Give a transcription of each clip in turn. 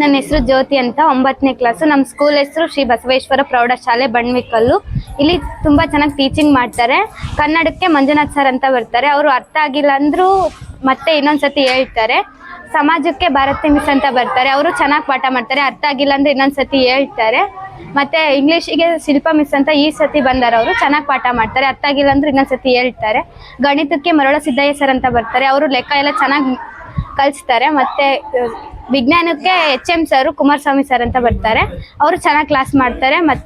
ನನ್ನ ಹೆಸರು ಜ್ಯೋತಿ ಅಂತ, ಒಂಬತ್ತನೇ ಕ್ಲಾಸು ನಮ್ಮ ಸ್ಕೂಲ್ ಹೆಸರು ಶ್ರೀ ಬಸವೇಶ್ವರ ಪ್ರೌಢಶಾಲೆ ಬಣ್ವಿಕಲ್ಲು ಇಲ್ಲಿ ತುಂಬ ಚೆನ್ನಾಗಿ ಟೀಚಿಂಗ್ ಮಾಡ್ತಾರೆ. ಕನ್ನಡಕ್ಕೆ ಮಂಜುನಾಥ್ ಸರ್ ಅಂತ ಬರ್ತಾರೆ. ಅವರು ಅರ್ಥ ಆಗಿಲ್ಲ ಅಂದರೂ ಮತ್ತೆ ಇನ್ನೊಂದ್ಸತಿ ಹೇಳ್ತಾರೆ. ಸಮಾಜಕ್ಕೆ ಭಾರತಿ ಮಿಸ್ ಅಂತ ಬರ್ತಾರೆ. ಅವರು ಚೆನ್ನಾಗಿ ಪಾಠ ಮಾಡ್ತಾರೆ. ಅರ್ಥ ಆಗಿಲ್ಲ ಅಂದ್ರೆ ಇನ್ನೊಂದ್ಸತಿ ಹೇಳ್ತಾರೆ. ಮತ್ತೆ ಇಂಗ್ಲೀಷಿಗೆ ಶಿಲ್ಪ ಮಿಸ್ ಅಂತ ಈ ಸತಿ ಬಂದಾರ ಅವರು. ಚೆನ್ನಾಗಿ ಪಾಠ ಮಾಡ್ತಾರೆ. ಅರ್ಥ ಆಗಿಲ್ಲ ಅಂದ್ರೆ ಇನ್ನೊಂದ್ಸತಿ ಹೇಳ್ತಾರೆ. ಗಣಿತಕ್ಕೆ ಮರಳ ಸಿದ್ದಯ್ಯ ಸರ್ ಅಂತ ಬರ್ತಾರೆ. ಅವರು ಲೆಕ್ಕ ಎಲ್ಲ ಚೆನ್ನಾಗಿ ಕಲಿಸ್ತಾರೆ. ಮತ್ತೆ ವಿಜ್ಞಾನಕ್ಕೆ H M sir, Kumaraswamy sir ಅಂತ ಬರ್ತಾರೆ. ಅವರು ಚೆನ್ನಾಗಿ ಕ್ಲಾಸ್ ಮಾಡ್ತಾರೆ ಮತ್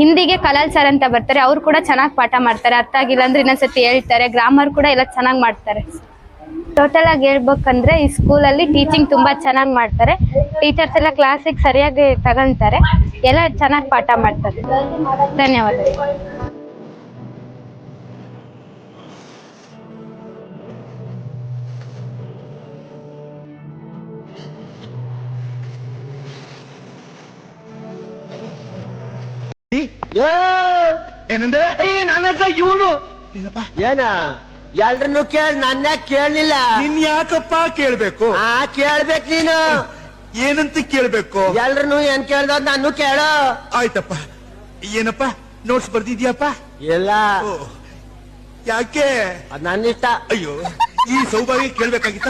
ಹಿಂದಿಗೆ ಕಲಾಲ್ ಸರ್ ಅಂತ ಬರ್ತಾರೆ. ಅವ್ರು ಕೂಡ ಚೆನ್ನಾಗಿ ಪಾಠ ಮಾಡ್ತಾರೆ. ಅರ್ಥ ಆಗಿಲ್ಲ ಅಂದ್ರೆ ಇನ್ನೊಂದ್ಸತಿ ಹೇಳ್ತಾರೆ. ಗ್ರಾಮರ್ ಕೂಡ ಎಲ್ಲ ಚೆನ್ನಾಗಿ ಮಾಡ್ತಾರೆ. ಟೋಟಲ್ ಆಗಿ ಹೇಳ್ಬೇಕಂದ್ರೆ ಈ ಸ್ಕೂಲಲ್ಲಿ ಟೀಚಿಂಗ್ ತುಂಬಾ ಚೆನ್ನಾಗಿ ಮಾಡ್ತಾರೆ. ಟೀಚರ್ಸ್ ಎಲ್ಲ ಕ್ಲಾಸಿಗೆ ಸರಿಯಾಗಿ ತಗೊಂತಾರೆ ಎಲ್ಲ ಚೆನ್ನಾಗಿ ಪಾಠ ಮಾಡ್ತಾರೆ. ಧನ್ಯವಾದಗಳು. ಏನಂದ್ರೆ ನನ್ನ ಇವನು. ಏನ? ಎಲ್ರನ್ನು ಕೇಳ್ ನನ್ನ ಕೇಳಲಿಲ್ಲ. ನಿನ್ ಯಾಕಪ್ಪ ಕೇಳ್ಬೇಕು? ಆ ಕೇಳ್ಬೇಕ್ ನೀನು. ಏನಂತ ಕೇಳ್ಬೇಕು? ಎಲ್ರನ್ನು ಏನ್ ಕೇಳ್ದ ನಾನು ಕೇಳೋ. ಆಯ್ತಪ್ಪ. ಏನಪ್ಪ? ನೋಟ್ಸ್ ಬರ್ದಿದ್ಯಪ್ಪ? ಎಲ್ಲ ಯಾಕೆ? ಅದ್ ನನ್ನ ಇಷ್ಟ ಅಯ್ಯೋ ಈ ಸೌಭಾಗ್ಯ ಕೇಳ್ಬೇಕಾಗಿತ್ತ?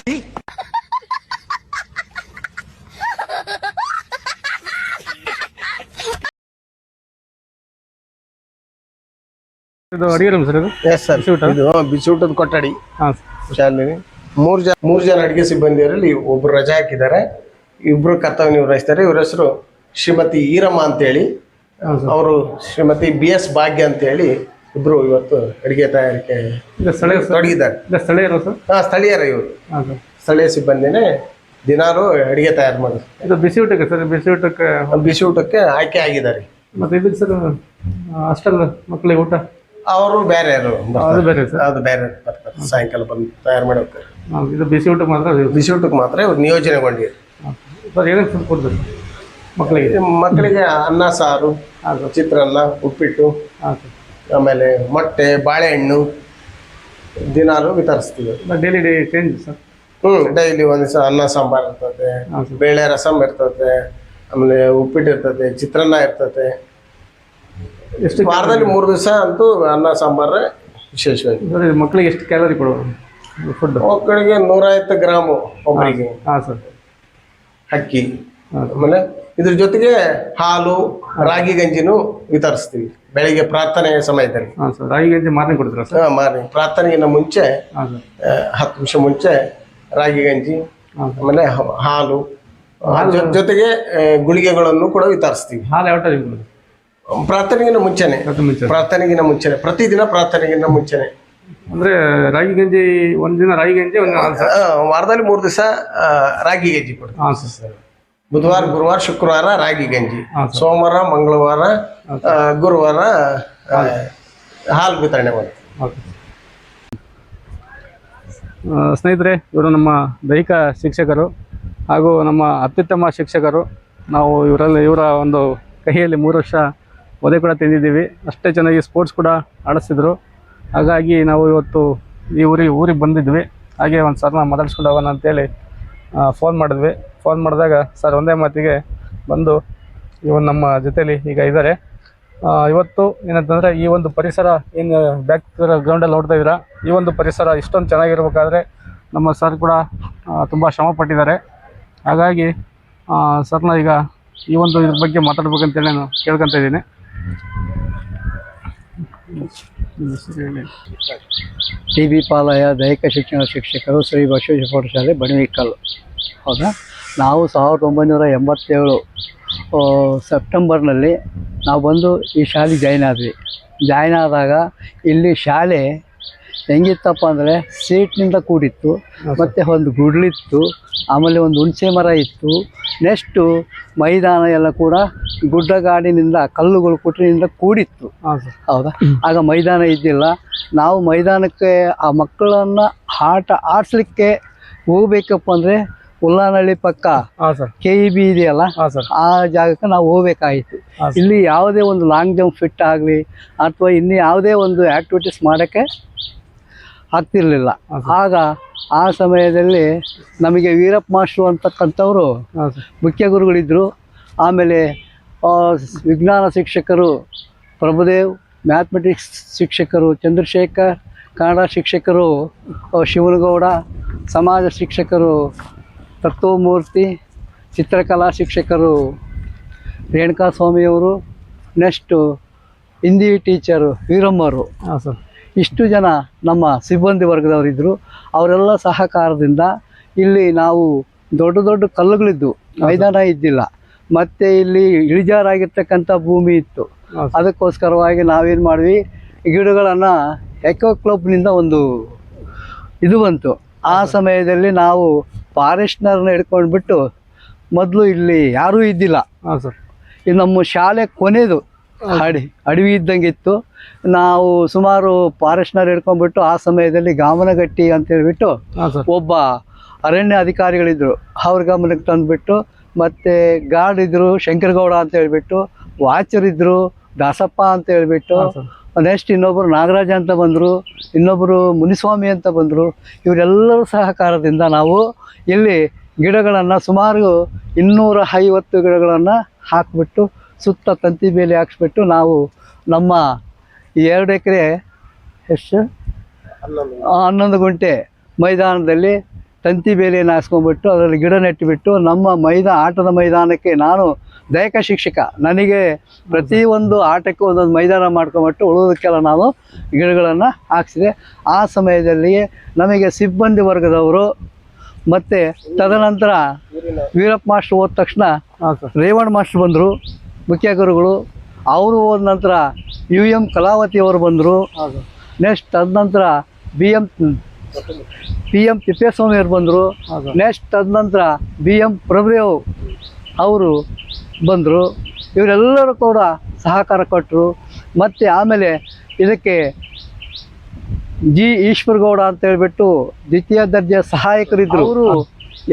ಇದು ಅಡಿಗೆ ರೂಮ್ ಸರ್ ಇದು? ಎಸ್ ಸರ್ ಬಿಸಿ ಊಟ? ಇದು ಬಿಸಿ ಊಟದ ಕೊಠಡಿ. ಹಾಂ ಮೂರ್ ಜನ ಮೂರ್ ಜನ ಅಡಿಗೆ ಸಿಬ್ಬಂದಿಯರಲ್ಲಿ ಒಬ್ರು ರಜೆ ಹಾಕಿದ್ದಾರೆ. ಇಬ್ರು ಕರ್ತವ್ಯ ನಿರ್ವಹಿಸ್ತಾರೆ. ಇವ್ರ ಹೆಸರು ಶ್ರೀಮತಿ ಈರಮ್ಮ ಅಂತೇಳಿ. ಹೇಳಿ ಸರ್ ಅವರು ಶ್ರೀಮತಿ ಬಿ ಎಸ್ ಭಾಗ್ಯ ಅಂತೇಳಿ ಇಬ್ರು ಇವತ್ತು ಅಡಿಗೆ ತಯಾರಿಕೆ ಇದು ಸ್ಥಳೀಯ ಸರ್ ತೊಡಗಿದ್ದಾರೆ. ಇದು ಸ್ಥಳೀಯರು ಸರ್ ಹಾ ಸ್ಥಳೀಯರ ಇವರು. ಹಾಂ ಸರ್ ಸ್ಥಳೀಯ ಸಿಬ್ಬಂದಿನೇ ದಿನಾಲು ಅಡಿಗೆ ತಯಾರು ಮಾಡಿದ್ರು. ಇದು ಬಿಸಿ ಊಟಕ್ಕೆ ಸರ್ ಬಿಸಿ ಊಟಕ್ಕೆ ಬಿಸಿ ಊಟಕ್ಕೆ ಆಯ್ಕೆ ಆಗಿದ್ದಾರೆ. ಮತ್ತೆ ಇದಕ್ಕೆ ಸರ್ ಹಾಸ್ಟೆಲ್ ಮಕ್ಕಳಿಗೆ ಊಟ? ಅವರು ಬೇರೆ ಯಾರು ಅದು ಬೇರೆ ಸರ್. ಅದು ಬೇರೆ ಬರ್ತಾರೆ. ಸಾಯಂಕಾಲ ಬಂದು ತಯಾರು ಮಾಡಿ ಹೋಗ್ತಾರೆ ಇದು ಬಿಸಿ ಊಟಕ್ಕೆ ಮಾತ್ರ ಬಿಸಿ ಊಟಕ್ಕೆ ಮಾತ್ರ ಇವ್ರು ನಿಯೋಜನೆಗೊಂಡಿದ್ದಾರೆ. ಸರ್ ಏನೇನು ಫುಡ್ ಮಕ್ಕಳಿಗೆ? ಮಕ್ಕಳಿಗೆ ಅನ್ನ ಸಾರು ಹಾಂ ಸರ್. ಚಿತ್ರಾನ್ನ ಉಪ್ಪಿಟ್ಟು ಹಾಂ ಸರ್. ಆಮೇಲೆ ಮೊಟ್ಟೆ ಬಾಳೆಹಣ್ಣು ದಿನಾಲು ವಿತರಿಸ್ತೀವಿ. Daily day change sir? ಹ್ಞೂ ಡೈಲಿ ಒಂದು ದಿವಸ ಅನ್ನ ಸಾಂಬಾರ್ ಇರ್ತದೆ ಹಾಂ ಸರ್. ಬೇಳೆ ರಸಂ ಇರ್ತದೆ ಆಮೇಲೆ ಉಪ್ಪಿಟ್ಟು ಇರ್ತದೆ ಚಿತ್ರಾನ್ನ ಇರ್ತದೆ. ಎಷ್ಟು ವಾರದಲ್ಲಿ ಮೂರು ದಿವಸ ಅಂತೂ ಅನ್ನ ಸಾಂಬಾರ ವಿಶೇಷವಾಗಿ. ಮಕ್ಕಳಿಗೆ ಎಷ್ಟು ಕ್ಯಾಲರಿ ಕೊಡೋದು ಫುಡ್ ಮಕ್ಕಳಿಗೆ ನೂರೈವತ್ತು ಗ್ರಾಮು ಒಬ್ಬರಿಗೆ ಹಾಂ ಸರ್. ಅಕ್ಕಿ. ಆಮೇಲೆ ಇದ್ರ ಜೊತೆಗೆ ಹಾಲು ರಾಗಿ ಗಂಜಿನೂ ವಿತರಿಸ್ತೀವಿ ಬೆಳಿಗ್ಗೆ ಪ್ರಾರ್ಥನೆಯ ಸಮಯದಲ್ಲಿ. ಹಾಂ ಸರ್. ರಾಗಿ ಗಂಜಿ ಮಾರ್ನಿಂಗ್ ಕೊಡ್ತೀರಾ ಸರ್? ಹಾ, ಮಾರ್ನಿಂಗ್ ಪ್ರಾರ್ಥನೆಗಿನ್ನ ಮುಂಚೆ ಹತ್ತು ನಿಮಿಷ ಮುಂಚೆ ರಾಗಿ ಗಂಜಿ ಆಮೇಲೆ ಹಾಲು. ಜೊತೆಗೆ ಗುಳಿಗೆಗಳನ್ನು ಕೂಡ ವಿತರಿಸ್ತೀವಿ. ಹಾಲು ಯಾವ ಟೈಮ್ ಪ್ರಾರ್ಥನೆಗಿನ ಮುಂಚೆನೆ. ಮುಂಚೆ ಪ್ರಾರ್ಥನೆಗಿನ ಮುಂಚೆನೆ. ಪ್ರತಿದಿನ ಪ್ರಾರ್ಥನೆಗಿನ ಮುಂಚೆನೆ. ಅಂದ್ರೆ ರಾಗಿ ಗಂಜಿ ಒಂದಿನ ರಾಗಿ ಗಂಜಿ ಒಂದಿನ ಹಾಲು ಸರ್ ಆ, ವಾರದಲ್ಲಿ ಮೂರು ದಿವಸ ರಾಗಿ ಗಂಜಿ ಕೊಡ್ತೀವಿ. ಹಾಂ ಸರ್ ಬುಧವಾರ ಗುರುವಾರ ಶುಕ್ರವಾರ ರಾಗಿ ಗಂಜಿ. ಹಾಂ ಸರ್. ಸೋಮವಾರ ಮಂಗಳವಾರ ಆ, ಗುರುವಾರ ಆ, ಹಾಲು ವಿತರಣೆ ಮಾಡ್ತೀವಿ. ಓಕೆ ಆ, ಸ್ನೇಹಿತರೆ ಇವರು ನಮ್ಮ ದೈಹಿಕ ಶಿಕ್ಷಕರು ಹಾಗೂ ನಮ್ಮ ಅತ್ಯುತ್ತಮ ಶಿಕ್ಷಕರು. ನಾವು ಇವರಲ್ಲಿ ಇವರ ಒಂದು ಕೈಯಲ್ಲಿ ಮೂರು ವರ್ಷ ಒದೆ ಕೂಡ ತಿಂದಿದ್ದೀವಿ. ಅಷ್ಟೇ ಚೆನ್ನಾಗಿ ಸ್ಪೋರ್ಟ್ಸ್ ಕೂಡ ಆಡಿಸ್ತಿದ್ರು. ಹಾಗಾಗಿ ನಾವು ಇವತ್ತು ಈ ಊರಿಗೆ ಊರಿಗೆ ಬಂದಿದ್ವಿ. ಹಾಗೆ ಒಂದು ಸರ್ನ ಮಾತಾಡಿಸ್ಕೊಂಡು ಹೋಗೋಣ ಅಂತೇಳಿ ಫೋನ್ ಮಾಡಿದ್ವಿ. ಫೋನ್ ಮಾಡಿದಾಗ ಸರ್ ಒಂದೇ ಮಾತಿಗೆ ಬಂದು, ಇವರು ನಮ್ಮ ಜೊತೇಲಿ ಈಗ ಇದ್ದಾರೆ ಇವತ್ತು ಏನಂತಂದರೆ ಈ ಒಂದು ಪರಿಸರ ಏನು ಬ್ಯಾಕ್ ಗ್ರೌಂಡಲ್ಲಿ ನೋಡ್ತಾ ಇದ್ದೀರಾ? ಈ ಒಂದು ಪರಿಸರ ಇಷ್ಟೊಂದು ಚೆನ್ನಾಗಿರ್ಬೇಕಾದ್ರೆ ನಮ್ಮ ಸರ್ ಕೂಡ ತುಂಬ ಶ್ರಮ ಪಟ್ಟಿದ್ದಾರೆ. ಹಾಗಾಗಿ ಸರ್ನ ಈಗ ಈ ಒಂದು ಇದ್ರ ಬಗ್ಗೆ ಮಾತಾಡ್ಬೇಕಂತೇಳಿ ನಾನು ಕೇಳ್ಕೊತ ಇದ್ದೀನಿ. ಟಿ ಬಿ ಪಾಲಯ ದೈಹಿಕ ಶಿಕ್ಷಣ ಶಿಕ್ಷಕರು ಶ್ರೀ ಬಸವೇಶ್ವರ ಪಾಠಶಾಲೆ ಬಣವಿಕಲ್ ಹೌದಾ? ನಾವು ಸಾವಿರದ ಒಂಬೈನೂರ ಎಂಬತ್ತೇಳು ಸೆಪ್ಟೆಂಬರ್ನಲ್ಲಿ ನಾವು ಬಂದು ಈ ಶಾಲೆಗೆ ಜಾಯ್ನ್ ಆದ್ವಿ. ಜಾಯ್ನ್ ಆದಾಗ ಇಲ್ಲಿ ಶಾಲೆ ಹೆಂಗಿತ್ತಪ್ಪ ಅಂದರೆ ಸೀಟ್ನಿಂದ ಕೂಡಿತ್ತು ಮತ್ತು ಒಂದು ಗುಡ್ಲಿತ್ತು ಆಮೇಲೆ ಒಂದು ಹುಣಸೆ ಮರ ಇತ್ತು ನೆಕ್ಸ್ಟು ಮೈದಾನ ಎಲ್ಲ ಕೂಡ ಗುಡ್ಡಗಾಡಿನಿಂದ ಕಲ್ಲುಗಳು ಕೊಟ್ಟಿನಿಂದ ಕೂಡಿತ್ತು. ಹೌದಾ? ಆಗ ಮೈದಾನ ಇದ್ದಿಲ್ಲ. ನಾವು ಮೈದಾನಕ್ಕೆ ಆ ಮಕ್ಕಳನ್ನು ಆಟ ಆಡಿಸ್ಲಿಕ್ಕೆ ಹೋಗ್ಬೇಕಪ್ಪ ಅಂದರೆ ಉಲ್ಲಾನಹಳ್ಳಿ ಪಕ್ಕ ಕೆ ಇ ಬಿ ಇದೆಯಲ್ಲ? ಆ ಜಾಗಕ್ಕೆ ನಾವು ಹೋಗ್ಬೇಕಾಗಿತ್ತು. ಇಲ್ಲಿ ಯಾವುದೇ ಒಂದು ಲಾಂಗ್ ಜಂಪ್ ಫಿಟ್ ಆಗಲಿ ಅಥವಾ ಇನ್ನು ಯಾವುದೇ ಒಂದು ಆ್ಯಕ್ಟಿವಿಟೀಸ್ ಮಾಡೋಕ್ಕೆ ಆಗ್ತಿರಲಿಲ್ಲ. ಆಗ ಆ ಸಮಯದಲ್ಲಿ ನಮಗೆ ವೀರಪ್ಪ ಮಾಸ್ಟ್ರು ಅಂತಕ್ಕಂಥವರು ಮುಖ್ಯ ಗುರುಗಳಿದ್ದರು ಆಮೇಲೆ ವಿಜ್ಞಾನ ಶಿಕ್ಷಕರು ಪ್ರಭುದೇವ್ ಮ್ಯಾಥಮೆಟಿಕ್ಸ್ ಶಿಕ್ಷಕರು ಚಂದ್ರಶೇಖರ್ ಕನ್ನಡ ಶಿಕ್ಷಕರು ಶಿವನಗೌಡ ಸಮಾಜ ಶಿಕ್ಷಕರು ತತ್ವಮೂರ್ತಿ ಚಿತ್ರಕಲಾ ಶಿಕ್ಷಕರು ರೇಣುಕಾ ಸ್ವಾಮಿಯವರು ನೆಕ್ಸ್ಟು ಹಿಂದಿ ಟೀಚರು ವೀರಮ್ಮರು. ಹಾಂ ಸರ್. ಇಷ್ಟು ಜನ ನಮ್ಮ ಸಿಬ್ಬಂದಿ ವರ್ಗದವರಿದ್ದರು ಅವರೆಲ್ಲ ಸಹಕಾರದಿಂದ ಇಲ್ಲಿ ನಾವು ದೊಡ್ಡ ದೊಡ್ಡ ಕಲ್ಲುಗಳಿದ್ದು ಮೈದಾನ ಇದ್ದಿಲ್ಲ. ಮತ್ತು ಇಲ್ಲಿ ಇಳಿಜಾರಾಗಿರ್ತಕ್ಕಂಥ ಭೂಮಿ ಇತ್ತು. ಅದಕ್ಕೋಸ್ಕರವಾಗಿ ನಾವೇನು ಮಾಡಿದ್ವಿ? ಗಿಡಗಳನ್ನು ಎಕೋ ಕ್ಲಬ್ನಿಂದ ಒಂದು ಇದು ಬಂತು. ಆ ಸಮಯದಲ್ಲಿ ನಾವು ಫಾರೆಸ್ಟ್ನರ್ನ ಹಿಡ್ಕೊಂಡ್ಬಿಟ್ಟು ಮೊದಲು ಇಲ್ಲಿ ಯಾರೂ ಇದ್ದಿಲ್ಲ. ಹಾಂ ಸರ್. ಇದು ನಮ್ಮ ಶಾಲೆ ಕೊನೆಯದು ಅಡಿ ಅಡವಿ ಇದ್ದಂಗೆ ಇತ್ತು. ನಾವು ಸುಮಾರು ಫಾರೆಸ್ಟ್ನರ್ ಹಿಡ್ಕೊಂಡ್ಬಿಟ್ಟು ಆ ಸಮಯದಲ್ಲಿ ಗಾಮನಗಟ್ಟಿ ಅಂತ ಹೇಳ್ಬಿಟ್ಟು ಒಬ್ಬ ಅರಣ್ಯ ಅಧಿಕಾರಿಗಳಿದ್ರು. ಅವ್ರ ಗಮನಕ್ಕೆ ತಂದುಬಿಟ್ಟು ಮತ್ತು ಗಾರ್ಡ್ ಇದ್ದರು ಶಂಕರಗೌಡ ಅಂತ ಹೇಳ್ಬಿಟ್ಟು ವಾಚರ್ ಇದ್ದರು ದಾಸಪ್ಪ ಅಂತ ಹೇಳ್ಬಿಟ್ಟು ನೆಕ್ಸ್ಟ್ ಇನ್ನೊಬ್ಬರು ನಾಗರಾಜ ಅಂತ ಬಂದರು ಇನ್ನೊಬ್ಬರು ಮುನಿಸ್ವಾಮಿ ಅಂತ ಬಂದರು. ಇವರೆಲ್ಲರ ಸಹಕಾರದಿಂದ ನಾವು ಇಲ್ಲಿ ಗಿಡಗಳನ್ನು ಸುಮಾರು ಇನ್ನೂರ ಐವತ್ತು ಗಿಡಗಳನ್ನು ಹಾಕಿಬಿಟ್ಟು ಸುತ್ತ ತಂತಿ ಬೇಲಿ ಹಾಕ್ಸ್ಬಿಟ್ಟು ನಾವು ನಮ್ಮ ಎರಡು ಎಕರೆ ಎಷ್ಟು? ಹನ್ನೊಂದು. ಗುಂಟೆ ಮೈದಾನದಲ್ಲಿ ತಂತಿ ಬೇಲಿಯನ್ನು ಹಾಸ್ಕೊಂಡ್ಬಿಟ್ಟು ಅದರಲ್ಲಿ ಗಿಡ ನೆಟ್ಟುಬಿಟ್ಟು ನಮ್ಮ ಮೈದಾ ಆಟದ ಮೈದಾನಕ್ಕೆ ನಾನು ದೈಹಿಕ ಶಿಕ್ಷಕ. ನನಗೆ ಪ್ರತಿಯೊಂದು ಆಟಕ್ಕೂ ಒಂದೊಂದು ಮೈದಾನ ಮಾಡ್ಕೊಂಬಿಟ್ಟು ಉಳಿದೋದಕ್ಕೆಲ್ಲ ನಾನು ಗಿಡಗಳನ್ನು ಹಾಕ್ಸಿದೆ. ಆ ಸಮಯದಲ್ಲಿ ನಮಗೆ ಸಿಬ್ಬಂದಿ ವರ್ಗದವರು ಮತ್ತು ತದನಂತರ ವೀರಪ್ಪ ಮಾಸ್ಟ್ರು ಹೋದ ತಕ್ಷಣ ರೇವಣ್ ಮಾಸ್ಟ್ರು ಬಂದರು. ಮುಖ್ಯ ಗುರುಗಳು ಅವರು ಹೋದ ನಂತರ ಯು ಎಂ ಕಲಾವತಿ ಅವರು ಬಂದರು. ನೆಕ್ಸ್ಟ್ ಅದ ನಂತರ B M P M Thippeswamy ಅವರು ಬಂದರು. ನೆಕ್ಸ್ಟ್ ನೆಕ್ಸ್ಟ್ ತದನಂತರ ಬಿ ಎಂ ಪ್ರಭುದೇವ್ ಅವರು ಬಂದರು. ಇವರೆಲ್ಲರೂ ಕೂಡ ಸಹಕಾರ ಕೊಟ್ಟರು ಮತ್ತು ಆಮೇಲೆ ಇದಕ್ಕೆ ಜಿ ಈಶ್ವರಗೌಡ ಅಂತ ಹೇಳಿಬಿಟ್ಟು ದ್ವಿತೀಯ ದರ್ಜೆಯ ಸಹಾಯಕರಿದ್ದರು ಅವರು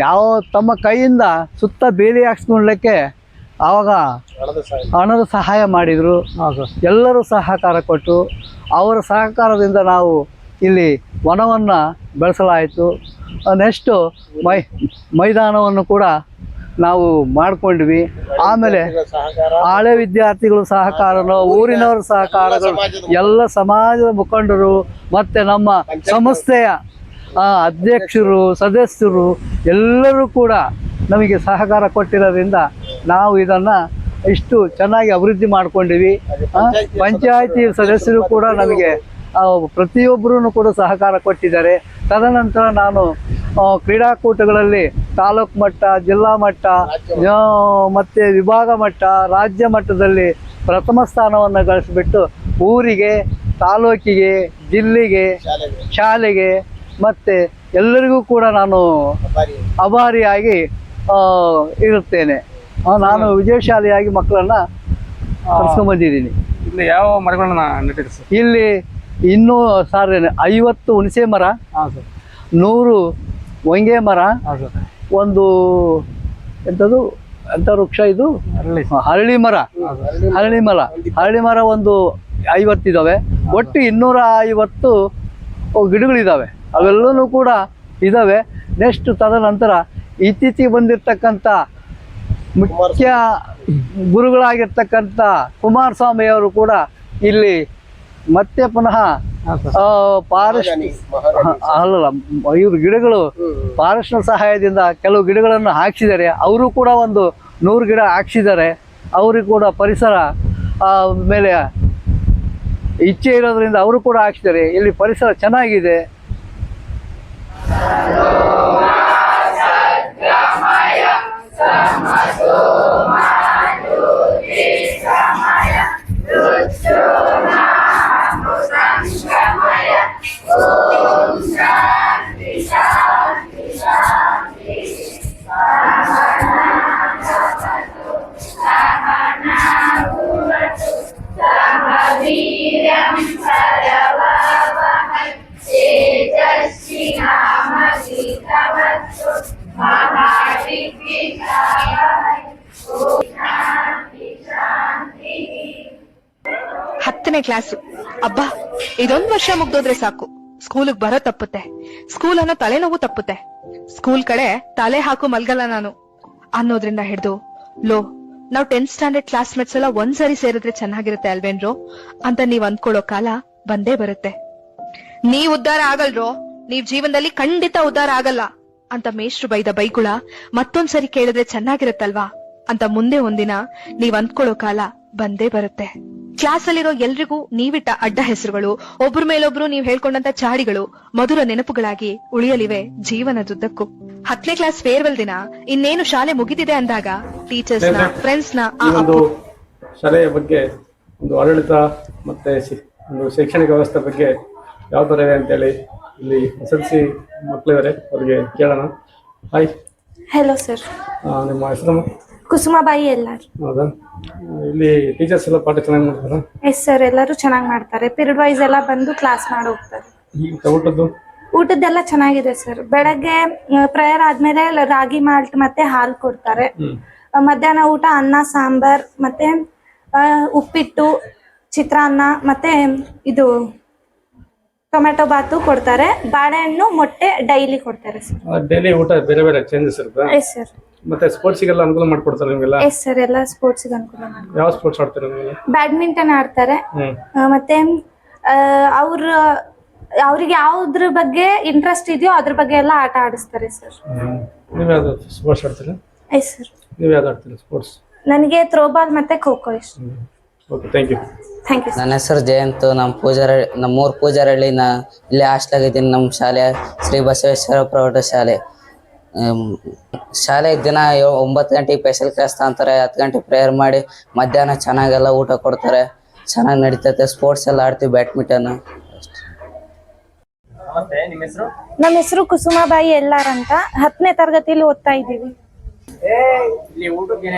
ಯಾವ ತಮ್ಮ ಕೈಯಿಂದ ಸುತ್ತ ಬೇಲಿ ಹಾಕ್ಸ್ಕೊಳ್ಲಿಕ್ಕೆ ಆವಾಗ ಹಣದ ಸಹಾಯ. ಮಾಡಿದರು. ಎಲ್ಲರೂ ಸಹಕಾರ ಕೊಟ್ಟು ಅವರ ಸಹಕಾರದಿಂದ ನಾವು ಇಲ್ಲಿ ವನವನ್ನು ಬೆಳೆಸಲಾಯಿತು. ನೆಕ್ಸ್ಟು ಮೈ ಮೈದಾನವನ್ನು ಕೂಡ ನಾವು ಮಾಡಿಕೊಂಡ್ವಿ. ಆಮೇಲೆ ಹಳೆ ವಿದ್ಯಾರ್ಥಿಗಳು ಸಹಕಾರನೋ ಊರಿನವರ ಸಹಕಾರಗಳು ಎಲ್ಲ ಸಮಾಜದ ಮುಖಂಡರು ಮತ್ತು ನಮ್ಮ ಸಂಸ್ಥೆಯ ಅಧ್ಯಕ್ಷರು ಸದಸ್ಯರು ಎಲ್ಲರೂ ಕೂಡ ನಮಗೆ ಸಹಕಾರ ಕೊಟ್ಟಿರೋದ್ರಿಂದ ನಾವು ಇದನ್ನು ಇಷ್ಟು ಚೆನ್ನಾಗಿ ಅಭಿವೃದ್ಧಿ ಮಾಡ್ಕೊಂಡಿವಿ. ಪಂಚಾಯತಿ ಸದಸ್ಯರು ಕೂಡ ನಮಗೆ ಪ್ರತಿಯೊಬ್ಬರೂ ಕೂಡ ಸಹಕಾರ ಕೊಟ್ಟಿದ್ದಾರೆ. ತದನಂತರ ನಾನು ಕ್ರೀಡಾಕೂಟಗಳಲ್ಲಿ ತಾಲೂಕು ಮಟ್ಟ ಜಿಲ್ಲಾ ಮಟ್ಟ ಮತ್ತು ವಿಭಾಗ ಮಟ್ಟ ರಾಜ್ಯ ಮಟ್ಟದಲ್ಲಿ ಪ್ರಥಮ ಸ್ಥಾನವನ್ನು ಗಳಿಸಿಬಿಟ್ಟು ಊರಿಗೆ ತಾಲೂಕಿಗೆ ಜಿಲ್ಲೆಗೆ ಶಾಲೆಗೆ. ಮತ್ತು ಎಲ್ಲರಿಗೂ ಕೂಡ ನಾನು ಅಭಾರಿಯಾಗಿ. ಇರುತ್ತೇನೆ. ನಾನು ವಿಜಯಶಾಲಿಯಾಗಿ ಮಕ್ಕಳನ್ನ ಕರ್ಸ್ಕೊಂಡ್ಬಂದಿದ್ದೀನಿ ಇಲ್ಲಿ ಯಾವ ಮರಗಳನ್ನ ಸರ್? ಇಲ್ಲಿ ಇನ್ನೂ ಸಾರ್ ಐವತ್ತು ಹುಣಸೆ ಮರ ನೂರು ಹೊಂಗೆ ಮರ ಒಂದು ಎಂಥದ್ದು ಎಂಥ ವೃಕ್ಷ ಇದು? ಹರಳಿ. ಮರ. ಹರಳಿ ಮರ. ಹರಳಿ ಮರ ಒಂದು ಐವತ್ತಿದ್ದಾವೆ ಒಟ್ಟು ಇನ್ನೂರ ಐವತ್ತು ಗಿಡಗಳಿದ್ದಾವೆ ಅವೆಲ್ಲೂ ಕೂಡ ಇದ್ದಾವೆ ನೆಕ್ಸ್ಟ್ ತದನಂತರ ಇತ್ತೀಚಿಗೆ ಬಂದಿರತಕ್ಕಂಥ ಮುಖ್ಯ ಗುರುಗಳಾಗಿರ್ತಕ್ಕಂಥ ಕುಮಾರಸ್ವಾಮಿ ಅವರು ಕೂಡ ಇಲ್ಲಿ ಮತ್ತೆ ಪುನಃ ಪಾರಶ್ನ ಅಲ್ಲ ಇವ್ರ ಗಿಡಗಳು ಫಾರೆಸ್ಟ್ನ ಸಹಾಯದಿಂದ ಕೆಲವು ಗಿಡಗಳನ್ನು ಹಾಕ್ಸಿದ್ದಾರೆ. ಅವರು ಕೂಡ ಒಂದು ನೂರು ಗಿಡ ಹಾಕ್ಸಿದ್ದಾರೆ. ಅವ್ರಿಗೆ ಕೂಡ ಪರಿಸರ ಆ, ಮೇಲೆ ಇಚ್ಛೆ ಇರೋದ್ರಿಂದ ಅವರು ಕೂಡ ಹಾಕ್ಸಿದ್ದಾರೆ. ಇಲ್ಲಿ ಪರಿಸರ ಚೆನ್ನಾಗಿದೆ. my soul. ಹತ್ತನೇ ಕ್ಲಾಸು ಅಬ್ಬಾ, ಇದೊಂದ್ ವರ್ಷ ಮುಗ್ದೋದ್ರೆ ಸಾಕು. ಸ್ಕೂಲಿಗೆ ಬರೋ ತಪ್ಪುತ್ತೆ. ಸ್ಕೂಲ್ ಅನ್ನೋ ತಲೆನೋವು ತಪ್ಪುತ್ತೆ. ಸ್ಕೂಲ್ ಕಡೆ ತಲೆ ಹಾಕು ಮಲ್ಗಲ್ಲ ನಾನು. ಅನ್ನೋದ್ರಿಂದ ಹಿಡ್ದು, ಲೋ, ನಾವ್ ಟೆಂತ್ ಸ್ಟ್ಯಾಂಡರ್ಡ್ ಕ್ಲಾಸ್ಮೇಟ್ಸ್ ಎಲ್ಲ ಒಂದ್ಸರಿ ಸೇರಿದ್ರೆ ಚೆನ್ನಾಗಿರುತ್ತೆ ಅಲ್ವೇನ್ರೋ? ಅಂತ ನೀವ್ ಅಂದ್ಕೊಳ್ಳೋ ಕಾಲ ಬಂದೇ ಬರುತ್ತೆ. ನೀವ್ ಉದ್ಧಾರ ಆಗಲ್ರೋ? ನೀವ್ ಜೀವನದಲ್ಲಿ ಖಂಡಿತ ಉದ್ಧಾರ ಆಗಲ್ಲ. ಅಂತ ಮೇಷ್ಟ್ರು ಬೈದ ಬೈಗುಳ ಮತ್ತೊಂದ್ಸರಿ ಕೇಳಿದ್ರೆ ಚೆನ್ನಾಗಿರುತ್ತಲ್ವಾ? ಅಂತ ಮುಂದೆ ಒಂದಿನ ನೀವ್ ಅಂದ್ಕೊಳ್ಳೋ ಕಾಲ ಬಂದೇ ಬರುತ್ತೆ. ಕ್ಲಾಸ್ ಅಲ್ಲಿರೋ ಎಲ್ರಿಗೂ ನೀವಿಟ್ಟ ಅಡ್ಡ ಹೆಸರುಗಳು ಒಬ್ರು ಮೇಲೊಬ್ರು ನೀವ್ ಹೇಳ್ಕೊಂಡಂತ ಚಾಡಿಗಳು ಮಧುರ ನೆನಪುಗಳಾಗಿ ಉಳಿಯಲಿವೆ ಜೀವನದುದ್ದಕ್ಕೂ ಹತ್ತನೇ ಕ್ಲಾಸ್ ಫೇರ್ವೆಲ್ ದಿನ ಇನ್ನೇನು ಶಾಲೆ ಮುಗಿದಿದೆ ಅಂದಾಗ ಟೀಚರ್ಸ್ನ ಫ್ರೆಂಡ್ಸ್ನ ಶಾಲೆಯ ಬಗ್ಗೆ ಒಂದು ಆಡಳಿತ ಮತ್ತೆ ಒಂದು ಶೈಕ್ಷಣಿಕ ವ್ಯವಸ್ಥೆ ಬಗ್ಗೆ ಯಾವ ಥರ ಇದೆ ಅಂತೇಳಿ ಇಲ್ಲಿ ಎಸ್ ಎಲ್ ಸಿ ಮಕ್ಕಳಿದ್ದಾರೆ ಅವರಿಗೆ ಕೇಳೋಣ. ಹಾಯ್ ಹಲೋ ಸರ್ ನಿಮ್ಮ ಹೆಸರು ಕುಸುಮಾಬಾಯಿ ಎಲ್ಲಾರು. ಹೌದಾ? ಇಲ್ಲಿ ಟೀಚರ್ಸ್ ಎಲ್ಲ ಪಾಠ ಚೆನ್ನಾಗಿ ಮಾಡ್ತಾರಾ? ಎಸ್ ಸರ್ ಎಲ್ಲರೂ ಚೆನ್ನಾಗಿ ಮಾಡ್ತಾರೆ. ಪಿರಿಯಡ್ ವೈಸ್ ಎಲ್ಲ ಬಂದು ಕ್ಲಾಸ್ ಮಾಡಿ ಹೋಗ್ತಾರೆ. ಈಗ ಊಟದ್ದು? ಊಟದ್ದೆಲ್ಲ ಚೆನ್ನಾಗಿದೆ ಸರ್ ಬೆಳಗ್ಗೆ ಪ್ರೇಯರ್ ಆದ್ಮೇಲೆ ರಾಗಿ ಮಾಲ್ಟ್ ಮತ್ತೆ ಹಾಲು ಕೊಡ್ತಾರೆ. ಮಧ್ಯಾಹ್ನ ಊಟ ಅನ್ನ ಸಾಂಬಾರ್ ಮತ್ತೆ ಉಪ್ಪಿಟ್ಟು ಚಿತ್ರಾನ್ನ ಮತ್ತೆ ಇದು ಟೊಮೆಟೊ ಬಾತು ಕೊಡ್ತಾರೆ ಬಾಳೆಹಣ್ಣು ಮೊಟ್ಟೆ ಡೈಲಿ ಕೊಡ್ತಾರೆ ಸರ್. ಡೈಲಿ ಊಟ ಬೇರೆ ಬೇರೆ ಚೇಂಜಸ್ ಇರುತ್ತೆ? ಎಸ್ ಸರ್ ಮತ್ತೆ ಸ್ಪೋರ್ಟ್ಸಿಗೆಲ್ಲ ಅನುಕೂಲ ಮಾಡ್ಕೊಡ್ತಾರೆ ನಿಮಗೆಲ್ಲ? ಎಸ್ ಸರ್ ಎಲ್ಲ ಸ್ಪೋರ್ಟ್ಸ್ಗೆ ಅನುಕೂಲ ಮಾಡ್ತಾರೆ ಯಾವ ಸ್ಪೋರ್ಟ್ಸ್ ಆಡ್ತಾರೆ ನೀವೆಲ್ಲ ಬ್ಯಾಡ್ಮಿಂಟನ್ ಆಡ್ತಾರೆ. ಹ್ಮ್. ಆ, ಮತ್ತೆ ಅವ್ರ ಅವ್ರಿಗೆ ಯಾವ್ದ್ರ ಬಗ್ಗೆ ಇಂಟ್ರೆಸ್ಟ್ ಇದೆಯೋ ಅದ್ರ ಬಗ್ಗೆ ಎಲ್ಲ ಆಟ ಆಡಿಸ್ತಾರೆ ಸರ್ ಹ್ಮ್. ನೀವು ಯಾವ್ದು ಸ್ಪೋರ್ಟ್ಸ್ ಆಡ್ತೀರಾ? ಎಸ್ ಸರ್ ನೀವು ಯಾವ್ದು ಆಡ್ತೀರಾ ಸ್ಪೋರ್ಟ್ಸ್ ನನಗೆ ಥ್ರೋಬಾಲ್ ಮತ್ತೆ ಖೋ ಖೋ ಇಷ್ಟ. Okay thank you thank you ನನ್ನ ಹೆಸರು ಜಯಂತ್. ನಮ್ಮ ಪೂಜಾರ ನಮ್ಮೂರು ಪೂಜಾರಳ್ಳಿ ನಾ ಇಲ್ಲೇ ಹಾಸ್ಟ್ಲಾಗಿದ್ದೀನಿ ನಮ್ಮ ಶಾಲೆ ಶ್ರೀ ಬಸವೇಶ್ವರ ಪ್ರೌಢಶಾಲೆ ಶಾಲೆ. ಶಾಲೆ ದಿನ ಏಳ್- ಒಂಬತ್ತು ಗಂಟೆಗೆ ಸ್ಪೆಷಲ್ ಕ್ಲಾಸ್ ತಗೊಂತಾರೆ. ಹತ್ತು ಗಂಟೆಗೆ ಪ್ರೇಯರ್ ಮಾಡಿ ಮಧ್ಯಾಹ್ನ ಚೆನ್ನಾಗೆಲ್ಲ ಊಟ ಕೊಡ್ತಾರೆ. ಚೆನ್ನಾಗಿ ನಡೀತೈತೆ. ಸ್ಪೋರ್ಟ್ಸ್ ಎಲ್ಲ ಆಡ್ತೀವಿ ಬ್ಯಾಡ್ಮಿಂಟನ್ ನಮ್ಮ ಹೆಸರು? ಕುಸುಮಾಬಾಯಿ ಎಲ್ಲಾರ್ ಅಂತ ಹತ್ತನೇ ತರಗತಿಯಲ್ಲಿ ಓದ್ತಾ ಇದ್ದೀವಿ. ಇಲ್ಲಿ ಊಟಕ್ಕೆ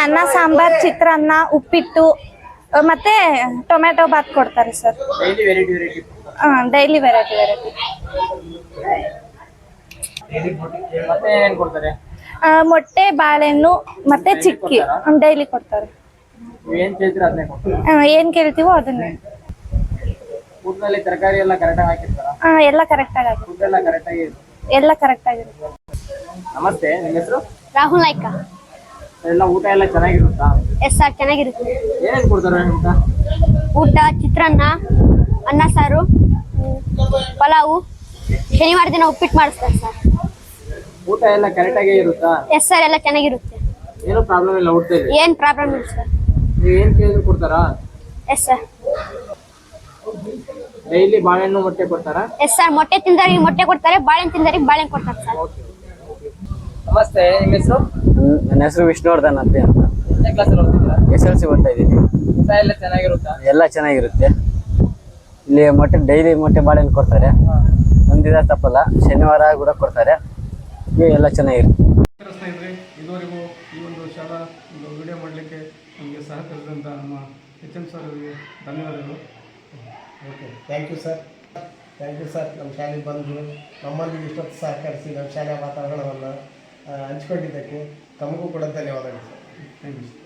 ಅನ್ನ ಸಾಂಬಾರ್ ಚಿತ್ರಾನ್ನ ಉಪ್ಪಿಟ್ಟು ಮತ್ತೆ ಟೊಮೆಟೊ ಬಾತ್ ಕೊಡ್ತಾರೆ ಸರ್. ಡೈಲಿ ವೆರೈಟಿ ವೆರೈಟಿ ಮೊಟ್ಟೆ ಬಾಳೆಹಣ್ಣು ಮತ್ತೆ ಚಿಕ್ಕಿ. ಡೈಲಿ ಕೊಡ್ತಾರೆ. ಆ, ಏನ್ ಕೇಳ್ತೀವೋ ಅದನ್ನೇ. ಊಟದಲ್ಲಿ ತರಕಾರಿ ಎಲ್ಲ ಕರೆಕ್ಟಾಗಿ ಹಾಕಿರ್ತಾರ? ಎಲ್ಲ ಕರೆಕ್ಟ್ ಆಗಿ ಫುಡ್ ಎಲ್ಲ ಕರೆಕ್ಟಾಗಿ ಎಲ್ಲ ಕರೆಕ್ಟ್ ಆಗಿರುತ್ತೆ ನಮಸ್ತೆ ನಿಮ್ಮ ಹೆಸರು? ರಾಹುಲ್ ನಾಯ್ಕ. ಎಲ್ಲ ಊಟ ಎಲ್ಲ ಚೆನ್ನಾಗಿರುತ್ತಾ? ಎಸ್ ಸರ್ ಚೆನ್ನಾಗಿರುತ್ತೆ. ಏನೇನು ಕೊಡ್ತಾರೆ ಊಟ? ಊಟ ಚಿತ್ರಾನ್ನ ಅನ್ನ ಸಾರು ಪಲಾವು. ಶನಿವಾರ ದಿನ ಉಪ್ಪಿಟ್ಟು ಮಾಡಿಸ್ತಾರೆ ಸರ್ ಊಟ ಎಲ್ಲ ಕರೆಕ್ಟಾಗಿ ಇರುತ್ತಾ? ಎಸ್ ಸರ್ ಎಲ್ಲ ಚೆನ್ನಾಗಿರುತ್ತೆ. ಏನು ಪ್ರಾಬ್ಲಮ್ ಇಲ್ಲ ಊಟ ಏನು ಪ್ರಾಬ್ಲಮ್ ಇಲ್ಲ ಸರ್ ನೀವು ಏನು ಕೇಳಿದ್ರು ಕೊಡ್ತಾರಾ? ಎಸ್ ಸರ್ ಡೈಲಿ ಬಾಳೆಹಣ್ಣು ಮೊಟ್ಟೆ ಕೊಡ್ತಾರಾ? ಎಸ್ ಸರ್ ಮೊಟ್ಟೆ ತಿಂದರೆ ಮೊಟ್ಟೆ ಕೊಡ್ತಾರೆ ಬಾಳೆಹಣ್ಣು ತಿಂದರೆ ಬಾಳೆಹಣ್ಣು ಕೊಡ್ತಾರೆ ಸರ್ ನಮಸ್ತೆ ನಿಮ್ಮ ಹೆಸರು? ನನ್ನ ಹೆಸರು ವಿಷ್ಣುವರ್ಧನ್ ಅಂತ ಅಂತ ಎಸ್ ಎಲ್ ಸಿ ಓದ್ತಾ ಇದ್ದೀನಿ. ಊಟ ಎಲ್ಲ ಚೆನ್ನಾಗಿರುತ್ತಾ? ಎಲ್ಲ ಚೆನ್ನಾಗಿರುತ್ತೆ. ಇಲ್ಲಿ ಮೊಟ್ಟೆ ಡೈಲಿ ಮೊಟ್ಟೆ ಬಾಳೆಹಣ್ಣು ಕೊಡ್ತಾರೆ. ಒಂದಿನ ತಪ್ಪಲ್ಲ ಶನಿವಾರ ಕೂಡ ಕೊಡ್ತಾರೆ. ಎಲ್ಲ ಚೆನ್ನಾಗಿರುತ್ತೆ. ನಮಸ್ಕಾರ ಸ್ನೇಹಿತರೆ ಇದುವರೆಗೂ ಈ ಒಂದು ಶಾಲಾ ಒಂದು ವಿಡಿಯೋ ಮಾಡಲಿಕ್ಕೆ ನಮಗೆ ಸಹಕರಿಸಿದಂಥ ನಮ್ಮ ಎಚ್ ಎಂ ಸರ್ ಅವರಿಗೆ ಧನ್ಯವಾದಗಳು. Okay thank you sir thank you sir ನಮ್ಮ ಶಾಲೆಗೆ ಬಂದು ನಮ್ಮಲ್ಲಿ ಇಷ್ಟೊತ್ತು ಸಹಕರಿಸಿ ನಮ್ಮ ಶಾಲೆಯ ವಾತಾವರಣವನ್ನು ಹಂಚ್ಕೊಂಡಿದ್ದಕ್ಕೆ ತಮಗೂ ಕೂಡ ಧನ್ಯವಾದಗಳು. Thank you